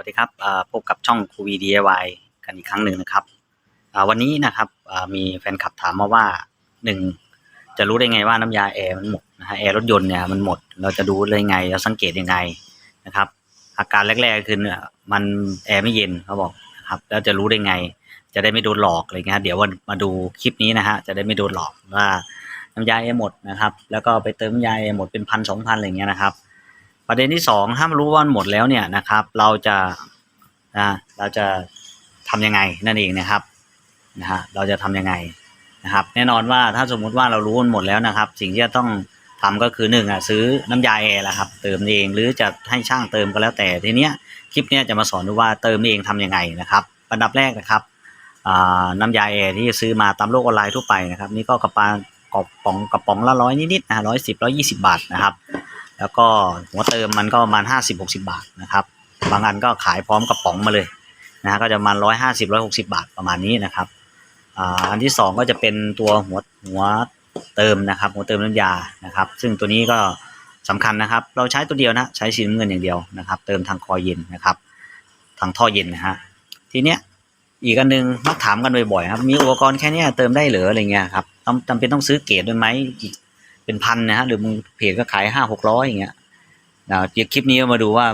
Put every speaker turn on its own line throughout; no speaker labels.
วัสดีครับพบกับช่องคูวี DIY กันอีกครั้งหนึ่งนะครับวันนี้นะครับมีแฟนคลับถามมาว่าหนึ่งจะรู้ได้ไงว่าน้ำยาแอร์มันหมดนะฮะแอร์รถยนต์เนี่ยมันหมดเราจะดูได้ไงเราสังเกตยังไงนะครับ อาการแรกๆคือเนี่ยมันแอร์ไม่เย็นเขาบอกนะครับแล้วจะรู้ได้ไง จะได้ไม่โดนหลอกอะไรเงี้ยเดี๋ยววันมาดูคลิปนี้นะฮะจะได้ไม่โดนหลอกว่าน้ำยาแอร์หมดนะครับ แล้วก็ไปเติมน้ำยาแอร์หมดเป็นพันสองพันอะไรเงี้ยนะครับ ประเด็นที่สองถ้ารู้ว่ามันหมดแล้วเนี่ยนะครับ เราจะนะเราจะทำยังไงนั่นเองนะครับนะฮะเราจะทำยังไงนะครับ แน่นอนว่าถ้าสมมุติว่าเรารู้มันหมดแล้วนะครับ สิ่งที่จะต้องทำก็คือหนึ่งอะซื้อน้ำยาแอร์ละครับเติมเองหรือจะให้ช่างเติมก็แล้วแต่ทีเนี้ยคลิปเนี้ยจะมาสอนดูว่าเติมเองทำยังไงนะครับอันดับแรกนะครับอ่าน้ำยาแอร์ที่ซื้อมาตามโลกออนไลน์ทั่วไปนะครับ นี่ก็กระปากระป๋องกระป๋องละร้อยนิดๆนะร้อยสิบร้อยยี่สิบาทนะครับ แล้วก็หัวเติมมันก็ประมาณห้าสิบหกสิบาทนะครับ บางอันก็ขายพร้อมกระป๋องมาเลยนะฮะก็จะประมาณร้อยห้าสิบร้อยหกสิบาทประมาณนี้นะครับอันที่สองก็จะเป็นตัวหัวหัวเติมนะครับหัวเติมน้ำยานะครับ ซึ่งตัวนี้ก็สำคัญนะครับ เราใช้ตัวเดียวนะใช้สีน้ำเงินอย่างเดียวนะครับ เติมทางคอยเย็นนะครับ ทางท่อเย็นนะฮะทีเนี้ยอีกอันหนึงมักถามกันบ่อยๆครับมีอุปกรณ์แค่เนี้ยเติมได้หรืออะไรเงี้ยครับต้องจำเป็นต้องซื้อเกรดด้วยไหม เป็นพันนะฮะหรือมึงเพจก็ขายห้าหกร้อยอย่างเงี้ยเดี๋ยวคลิปนี้มาดูว่า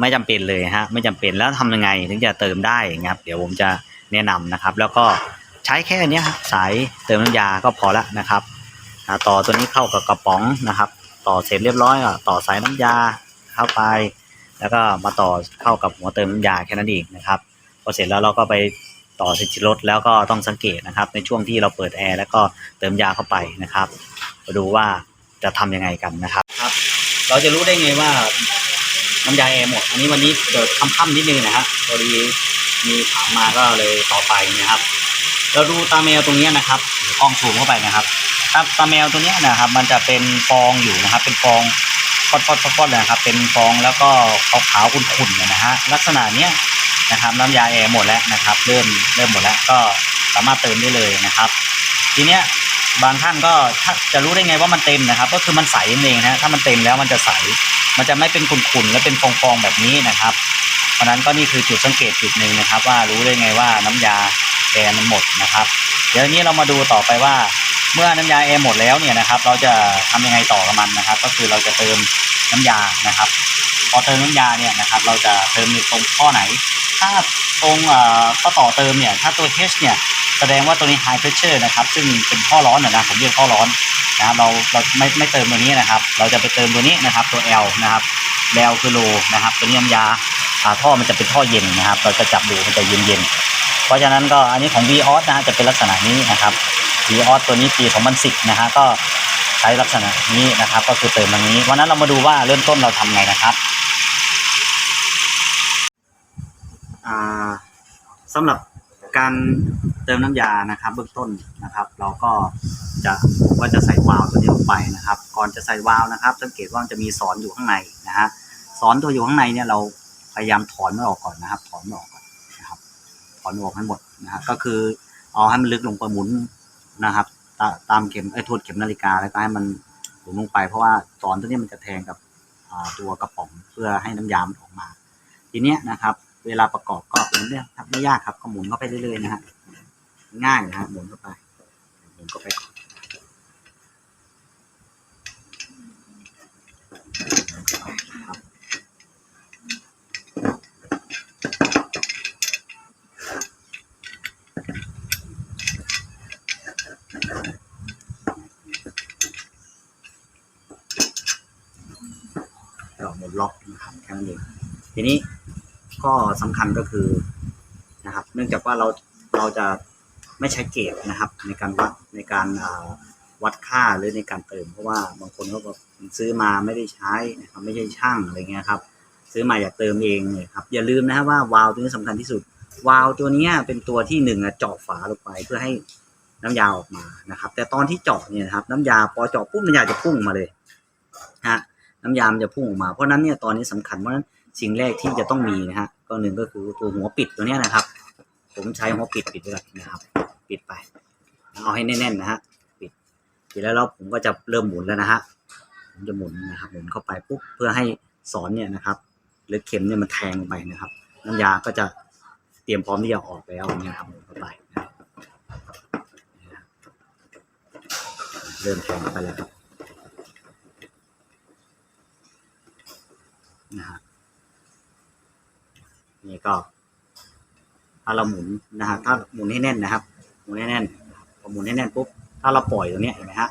ไม่จำเป็นเลยฮะไม่จำเป็นแล้วทำยังไงถึงจะเติมได้อย่างเงี้ยครับเดี๋ยวผมจะแนะนำนะครับ แล้วก็ใช้แค่เนี้ยสายเติมน้ำยาก็พอละนะครับต่อตัวนี้เข้ากับกระป๋องนะครับ ต่อเสร็จเรียบร้อยก็ต่อสายน้ำยาเข้าไป แล้วก็มาต่อเข้ากับหัวเติมน้ำยาแค่นั้นเองนะครับพอเสร็จแล้วเราก็ไปต่อสวิตช์รถแล้วก็ต้องสังเกตนะครับ ในช่วงที่เราเปิดแอร์แล้วก็เติมยาเข้าไปนะครับ มาดูว่าจะทำยังไงกันนะครับครับ เราจะรู้ได้ไงว่าน้ำยาแอร์หมด อันนี้วันนี้เกิดค่ำๆนิดนึงนะฮะพอดีมีถามมาก็เลยต่อไปนะครับ เราดูตาแมวตรงนี้นะครับกล้องซูมเข้าไปนะครับครับตาแมวตัวนี้นะครับ มันจะเป็นฟองอยู่นะครับ เป็นฟองฟอดๆๆๆเลยนะครับ เป็นฟองแล้วก็ขาวๆขุ่นๆเนี่ยนะฮะลักษณะเนี้ยนะครับ น้ำยาแอร์หมดแล้วนะครับ เริ่มเริ่มหมดแล้วก็สามารถเติมได้เลยนะครับ ทีเนี้ย บางท่านก็ถ้าจะรู้ได้ไงว่ามันเต็มนะครับ ก็คือมันใสนั่นเองนะถ้ามันเต็มแล้วมันจะใส มันจะไม่เป็นขุ่นๆและเป็นฟองๆแบบนี้นะครับ เพราะนั้นก็นี่คือจุดสังเกตจุดหนึ่งนะครับ ว่ารู้ได้ไงว่าน้ำยาแอร์มันหมดนะครับ เดี๋ยวนี้เรามาดูต่อไปว่า เมื่อน้ำยาแอร์หมดแล้วเนี่ยนะครับ เราจะทำยังไงต่อกับมันนะครับ ก็คือเราจะเติมน้ำยานะครับ พอเติมน้ำยาเนี่ยนะครับ เราจะเติมในตรงข้อไหน ถ้าตรงข้อต่อเติมเนี่ยถ้าตัว H เนี่ย แสดงว่าตัวนี้ high pressure นะครับ ซึ่งเป็นข้อร้อนนะผมเรียกข้อร้อนนะครับเราเราไม่ไม่เติมตัวนี้นะครับ เราจะไปเติมตัวนี้นะครับ ตัว L นะครับ L คือ low นะครับ ตัวนี้น้ำยาอ่าท่อมันจะเป็นท่อเย็นนะครับ เราจะจับดูมันจะเย็นเย็นๆเพราะฉะนั้นก็อันนี้ของ v o s นะฮะจะเป็นลักษณะนี้นะครับ v o s ตัวนี้ปี2010นสิกนะฮะก็ใช้ลักษณะนี้นะครับ ก็คือเติมตรงนี้วันนั้นเรามาดูว่าเริ่มต้นเราทำไงนะครับอ่าสำหรับ การเติมน้ำยานะครับ เบื้องต้นนะครับ เราก็จะว่าจะใส่วาล์วตัวนี้ลงไปนะครับ ก่อนจะใส่วาล์วนะครับ สังเกตว่ามันจะมีสอนอยู่ข้างในนะฮะสอนตัวอยู่ข้างในเนี่ยเราพยายามถอนมันออกก่อนนะครับ ถอนมันออกก่อนนะครับ ถอนออกให้หมดนะฮะก็คือเอาให้มันลึกลงไปหมุนนะครับ ตาตามเข็มไอ้ทวนเข็มนาฬิกาแล้วก็ให้มันหมุนลงไปเพราะว่าสอนตัวนี้มันจะแทงกับตัวกระป๋องเพื่อให้น้ำยามันออกมา ทีเนี้ยนะครับ เวลาประกอบก็เป็นเรื่องครับไม่ยากครับก็หมุนเข้าไปเรื่อยๆนะฮะง่ายนะฮะหมุนเข้าไปหมุนเข้าไปรับเราหมุนล็อกนะครับแค่นั้นเองทีนี้ ก็สำคัญก็คือนะครับ เนื่องจากว่าเราเราจะไม่ใช้เกจนะครับ ในการวัดในการวัดค่าหรือในการเติม เพราะว่าบางคนเขาก็ซื้อมาไม่ได้ใช้นะครับไม่ใช่ช่างอะไรเงี้ยครับ ซื้อมาอยากเติมเองเนี่ยครับ อย่าลืมนะครับว่าวาล์วตัวนี้สำคัญที่สุดวาล์วตัวนี้เป็นตัวที่หนึ่งเจาะฝาลงไปเพื่อให้น้ำยาออกมานะครับ แต่ตอนที่เจาะเนี่ยครับ น้ำยาพอเจาะปุ๊บน้ำยาจะพุ่งมาเลยฮะน้ำยามันจะพุ่งออกมาเพราะนั้นเนี่ยตอนนี้สำคัญเพราะนั้น สิ่งแรกที่จะต้องมีนะฮะก็หนึ่งก็คือตัวหัวปิดตัวนี้นะครับ ผมใช้หัวปิดปิดไว้ก่อนะครับ ปิดไป เอาให้แน่นๆนะฮะปิดปิดแล้วแล้วผมก็จะเริ่มหมุนแล้วนะฮะผมจะหมุนนะครับหมุนเข้าไปปุ๊บเพื่อให้สอนเนี่ยนะครับหรือเข็มเนี่ยมันแทงลงไปนะครับ น้ำยาก็จะเตรียมพร้อมที่จะออกแล้วเงี้ยครับเข้าไปนะเริ่มแข็งไปแล้วครับนะฮะ นี่ก็ถ้าเราหมุนนะฮะถ้าหมุนให้แน่นนะครับ หมุนให้แน่นพอหมุนให้แน่นปุ๊บถ้าเราปล่อยตรงนี้เห็นไหมฮะ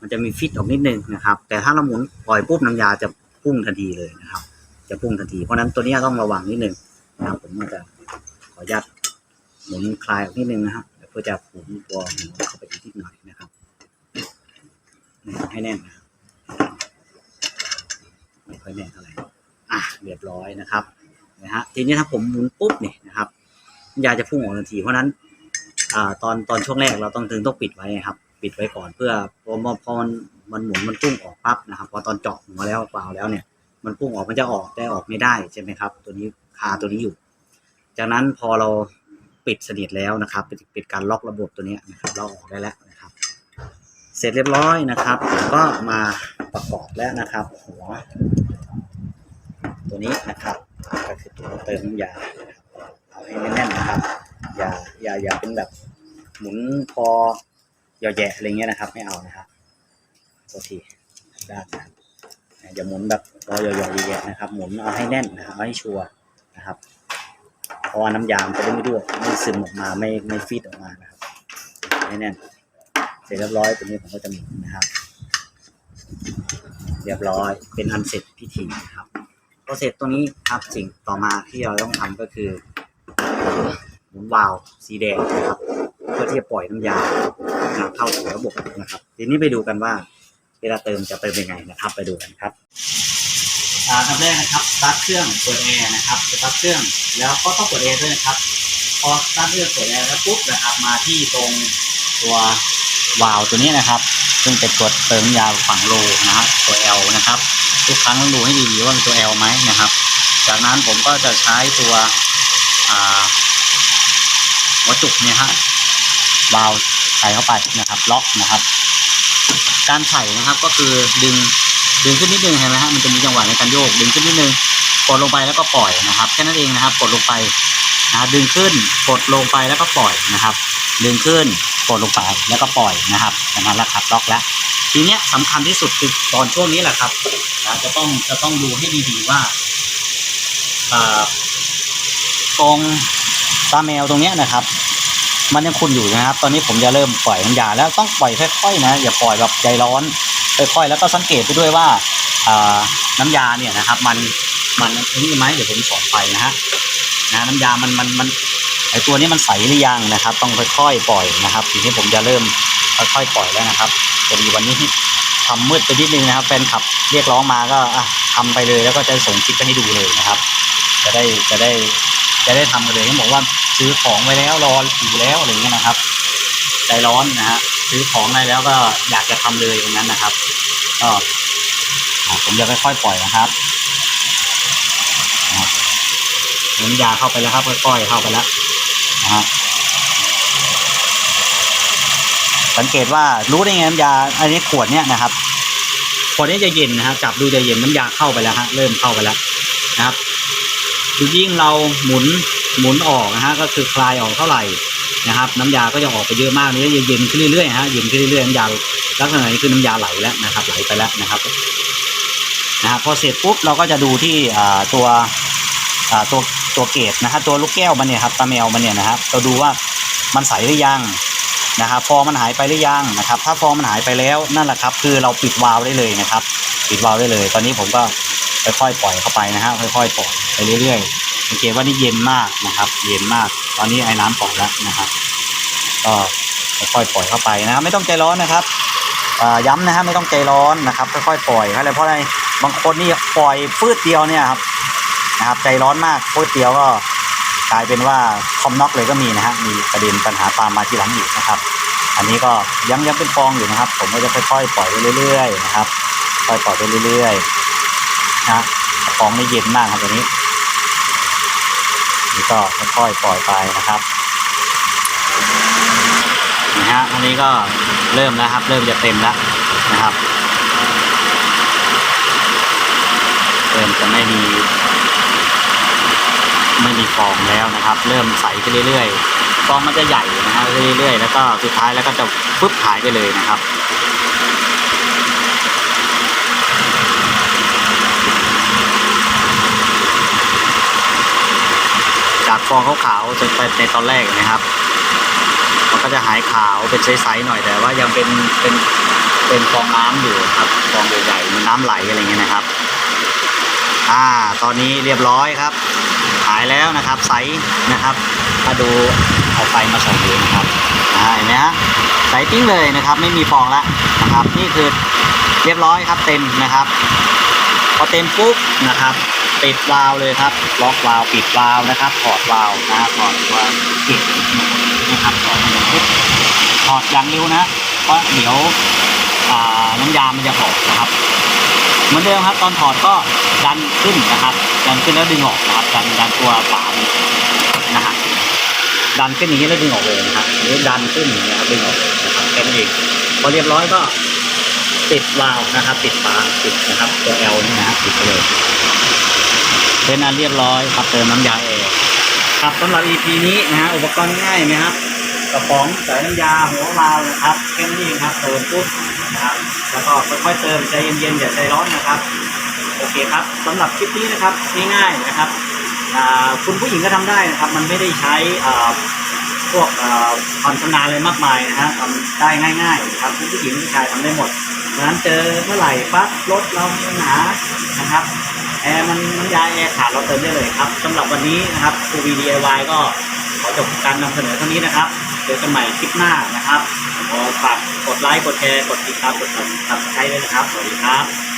มันจะมีฟิตออกนิดนึงนะครับ แต่ถ้าเราหมุนปล่อยปุ๊บน้ำยาจะพุ่งทันทีเลยนะครับ จะพุ่งทันทีเพราะนั้นตัวนี้ต้องระวังนิดนึงนะครับผมก็จะขออนุญาตหมุนคลายออกนิดนึงนะครับเพื่อจะหมุนตัวหมุนเข้าไปอีกนิดหน่อยนะครับให้แน่นนะไม่ค่อยแน่นเท่าไหร่อะเรียบร้อยนะครับ นะฮะทีนี้ถ้าผมหมุนปุ๊บเนี่ยนะครับยาจะพุ่งออกทันทีเพราะนั้นอ่าตอนตอนช่วงแรกเราต้องถึงต้องปิดไว้ครับ ปิดไว้ก่อนเพื่อพอพอมันมันหมุนมันพุ่งออกปั๊บนะครับพอตอนเจาะหัวแล้วเปล่าแล้วเนี่ย มันพุ่งออกมันจะออกได้ออกไม่ได้ใช่ไหมครับ ตัวนี้คาตัวนี้อยู่ จากนั้นพอเราปิดสนิทแล้วนะครับปิดปิดการล็อกระบบตัวนี้นะครับเราออกได้แล้วนะครับ เสร็จเรียบร้อยนะครับ ก็มาประกอบแล้วนะครับ หัว ตัวนี้นะครับ ก็คือตัวเติมน้ำยาเอาให้แน่นๆนะครับ อย่าอย่าอย่าเป็นแบบหมุนพอเหยแยะอะไรเงี้ยนะครับ ไม่เอานะครับตัวทีด้านนะครับอย่าหมุนแบบพอหยาะๆแยะนะครับ หมุนเอาให้แน่นนะครับเอาให้ชัวร์นะครับเพราะน้ำยามจะได้ไม่รั่วไม่ซึมออกมาไม่ไม่ฟีดออกมานะครับให้แน่นเสร็จเรียบร้อยตัวนี้ผมก็จะหมุนนะครับ เรียบร้อยเป็นอันเสร็จพิธีนะครับ พอเสร็จตัวนี้ครับสิ่งต่อมาที่เราต้องทำก็คือหมุนวาล์วสีแดงนะครับ เพื่อที่จะปล่อยน้ำยาเข้าสู่ระบบนะครับ ทีนี้ไปดูกันว่า เวลาเติมจะเติมยังไงนะครับไปดูกันครับอันแรกนะครับสตาร์ทเครื่องเปิดแอร์นะครับสตาร์ทเครื่องแล้วก็ต้องเปิดแอร์ด้วยนะครับพอสตาร์ทเครื่องเปิดแอร์แล้วปุ๊บนะครับมาที่ตรงตัว วาล์วตัวนี้นะครับ ซึ่งเป็นตัวเติมยาฝั่งโลนะครับตัว L นะครับ ทุกครั้งต้องดูให้ดีๆว่าเป็นตัว L ไหมนะครับ จากนั้นผมก็จะใช้ตัวหัวจุกเนี่ยฮะวาล์วใส่เข้าไปนะครับ ล็อกนะครับ การใส่นะครับก็คือดึงดึงขึ้นนิดนึงเห็นไหมฮะมันจะมีจังหวะในการโยกดึงขึ้นนิดนึงกดลงไปแล้วก็ปล่อยนะครับแค่นั้นเองนะครับ กดลงไป นะดึงขึ้นกดลงไปแล้วก็ปล่อยนะครับ ดึงขึ้นกดลงไปแล้วก็ปล่อยนะครับอย่างนั้นแหละครับล็อกแล้วทีเนี้ยสำคัญที่สุดคือตอนช่วงนี้แหละครับนะจะต้องจะต้องดูให้ดีๆว่าอ่าตรงตาแมวตรงเนี้ยนะครับ มันยังคุณอยู่นะครับ ตอนนี้ผมจะเริ่มปล่อยน้ำยาแล้วต้องปล่อยค่อยๆนะอย่าปล่อยแบบใจร้อนค่อยๆแล้วก็สังเกตไปด้วยว่าน้ำยาเนี่ยนะครับ มันมันนี่ไหมเดี๋ยวผมสอนไปนะฮะ นะน้ำยามันมันมันไอตัวนี้มันใสหรือยังนะครับ ต้องค่อยๆปล่อยนะครับ ทีนี้ผมจะเริ่มค่อยๆปล่อยแล้วนะครับพอดีวันนี้ทำมืดไปนิดนึงนะครับ แฟนคลับเรียกร้องมาก็อะทำไปเลยแล้วก็จะส่งคลิปไปให้ดูเลยนะครับ จะได้จะได้จะได้ทำกันเลยเขาบอกว่าซื้อของไว้แล้วรออยู่แล้วอะไรเงี้ยนะครับใจร้อนนะฮะซื้อของได้แล้วก็อยากจะทำเลยตรงนั้นนะครับก็ผมจะค่อยๆปล่อยนะครับ น้ำยาเข้าไปแล้วครับค่อยๆเข้าไปแล้วนะฮะสังเกตว่ารู้ได้ไงน้ำยา อันนี้ขวดเนี้ยนะครับขวดนี้จะเย็นนะครับจับดูจะเย็นน้ำยาเข้าไปแล้วฮะเริ่มเข้าไปแล้วนะครับยิ่งเราหมุนหมุนออกนะฮะก็คือคลายออกเท่าไหร่นะครับ น้ำยาก็จะออกไปเยอะมากนี้จะเย็นขึ้นเรื่อยๆฮะเย็นขึ้นเรื่อยๆน้ำยาลักษณะนี้คือน้ำยาไหลแล้วนะครับ ไหลไปแล้วนะครับนะครับพอเสร็จปุ๊บเราก็จะดูที่ตัวตัว ตัวเกจนะครับตัวลูกแก้วมันเนี่ยครับตาแมวมันเนี่ยนะครับเราดูว่ามันใสหรือยังนะครับฟองมันหายไปหรือยังนะครับ ถ้าฟองมันหายไปแล้วนั่นแหละครับ คือเราปิดวาล์วได้เลยนะครับ ปิดวาล์วได้เลย ตอนนี้ผมก็ค่อยๆปล่อยเข้าไปนะฮะค่อยๆปล่อยไปเรื่อยๆสังเกตว่านี่เย็นมากนะครับ เย็นมาก ตอนนี้ไอ้น้ำปล่อยแล้วนะครับ ก็ค่อยๆปล่อยเข้าไปนะครับไม่ต้องใจร้อนนะครับย้ำนะฮะไม่ต้องใจร้อนนะครับค่อยๆปล่อยอะไรเพราะอะไรบางคนนี่ปล่อยฟืดเดียวเนี่ยครับ นะครับ ใจร้อนมากฟืดเดียวก็กลายเป็นว่าคอมน็อกเลยก็มีนะฮะมีประเด็นปัญหาตามมาทีหลังอีกนะครับ อันนี้ก็ยังยังเป็นฟองอยู่นะครับ ผมก็จะค่อยๆปล่อยไปเรื่อย ๆ นะครับค่อยปล่อยไปเรื่อยๆนะฟองนี่เย็นมากครับตัวนี้นี่ก็ค่อยๆปล่อยไปนะครับนะฮะอันนี้ก็เริ่มแล้วครับ เริ่มจะเต็มแล้วนะครับเริ่มจะไม่มี ไม่มีฟองแล้วนะครับ เริ่มใสขึ้นเรื่อยๆฟองมันจะใหญ่นะฮะเรื่อยๆ แล้วก็สุดท้ายแล้วก็จะปึ๊บหายไปเลยนะครับจากฟองขาวๆจนไปในตอนแรกนะครับ มันก็จะหายขาวเป็นใสๆหน่อยแต่ว่ายังเป็นเป็นเป็นฟองน้ำอยู่ครับฟองใหญ่ๆมันน้ำไหลอะไรเงี้ยนะครับ อ่า ตอนนี้เรียบร้อยครับายแล้วนะครับใสนะครับถ้าดูเอาไฟมาส่องดูนะครับเห็นไหมฮะใสปิ้งเลยนะครับ ไม่มีฟองละนะครับ นี่คือเรียบร้อยครับเต็มนะครับ พอเต็มปุ๊บนะครับปิดวาล์วเลยครับ ล็อกวาล์วปิดวาล์วนะครับถอดวาล์วนะถอดตัวปิดนะครับถอดมันปุ๊บถอดอย่างเร็วนะเพราะเดี๋ยวอ่าน้ำยามันจะหกนะครับ เหมือนเดิมครับ ตอนถอดก็ดันขึ้นนะครับ ดันขึ้นแล้วดึงออกนะครับ ดันดันตัวฝานนะฮะดันขึ้นอย่างนี้แล้วดึงออกเลยนะครับ หรือดันขึ้นอย่างนี้ครับดึงออกเลยนะครับแค่นั้เองพอเรียบร้อยก็ปิดวาล์วนะครับ ปิดฝาปิดนะครับ ตัว L นี่นะครับปิดไปเลยเป็นอันเรียบร้อยครับเติมน้ำยาแอร์ครับสำหรับ EP นี้นะฮะอุปกรณ์ง่ายไหมครับกระป๋องใส่น้ำยาหัววาล์วนะครับแค่นี้เองครับเติมปุ๊บนะครับ แล้วก็ค่อยๆเติมใจเย็นๆอย่าใจร้อนนะครับ โอเคครับสำหรับคลิปนี้นะครับง่ายๆนะครับคุณผู้หญิงก็ทำได้นะครับ มันไม่ได้ใช้พวกความชำนาญอะไรมากมายนะฮะทำได้ง่ายๆครับคุณผู้หญิงผู้ชายทำได้หมดดังนั้นเจอเมื่อไหร่ปั๊บรถเรามีปัญหานะครับแอร์มันน้ำยาแอร์ขาดเราเติมได้เลยครับสำหรับวันนี้นะครับ 2V DIY ก็ขอจบการนำเสนอเท่านี้นะครับ เจอกันใหม่คลิปหน้านะครับ ขอฝากกดไลค์ กดแชร์ กดติดตาม กดติดตามใช้ด้วยนะครับ สวัสดีครับ